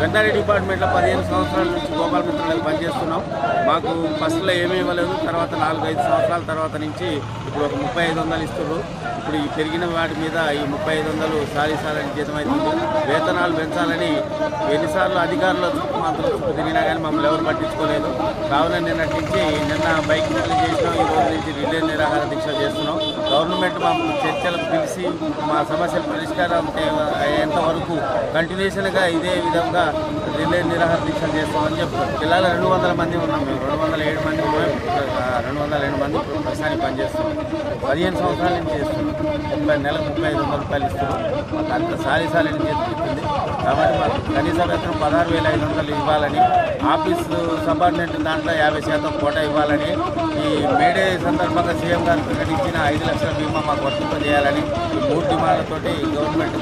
Veterinary డిపార్ట్మెంట్లో పదిహేను సంవత్సరాల నుంచి గోపాల మిత్రులకు పనిచేస్తున్నాం. మాకు ఫస్ట్లో ఏమీ ఇవ్వలేదు. తర్వాత నాలుగు ఐదు సంవత్సరాల తర్వాత నుంచి ఇప్పుడు ఒక ముప్పై ఐదు వందలు ఇస్తున్నారు ఇప్పుడు ఈ పెరిగిన వాటి మీద ఈ ముప్పై ఐదు వందలు సాధించాలని సాలని జీతం అవుతుంది. వేతనాలు పెంచాలని ఎన్నిసార్లు అధికారులు మాత్రం చుట్టూ తిరిగినా కానీ మమ్మల్ని ఎవరు పట్టించుకోలేదు. కావున నిన్నటి నుంచి నిన్న బైక్ ర్యాలీ చేసినాం. ఈ రోజు నుంచి రిలే నిరాహార దీక్ష చేస్తున్నాం. గవర్నమెంట్ మా చర్చలకు పిలిచి మా సమస్యల పరిష్కారం అయ్యే- అయ్యేంత వరకు కంటిన్యూషన్గా ఇదే విధంగా రిలే నిరాహార దీక్షలు చేస్తామని చెప్తారు పిల్లలు రెండు వందల మంది ఉన్నాం మేము. రెండు వందల ఏడు మంది రెండు వందల ఎనిమిది మంది ఇప్పుడు ప్రస్తుతానికి పనిచేస్తున్నాం. పదిహేను సంవత్సరాల నుంచి చేస్తున్నాం. ముప్పై నెలకు ముప్పై ఐదు వందల రూపాయలు ఇస్తున్నాం. అంత సాలి సాలి చేస్తుంది కాబట్టి మాకు కనీస వేతనం పదహారు వేల ఐదు వందలు ఇవ్వాలని ఆఫీసు సబార్డినేట్ దాంట్లో యాభై శాతం కోట ఇవ్వాలని ఈ మేడే సందర్భంగా సీఎం గారు ప్రకటించిన ఐదు లక్షల బీమా మాకు వర్తింపజేయాలని ఈ మూడు డిమాండ్లతోటి గవర్నమెంట్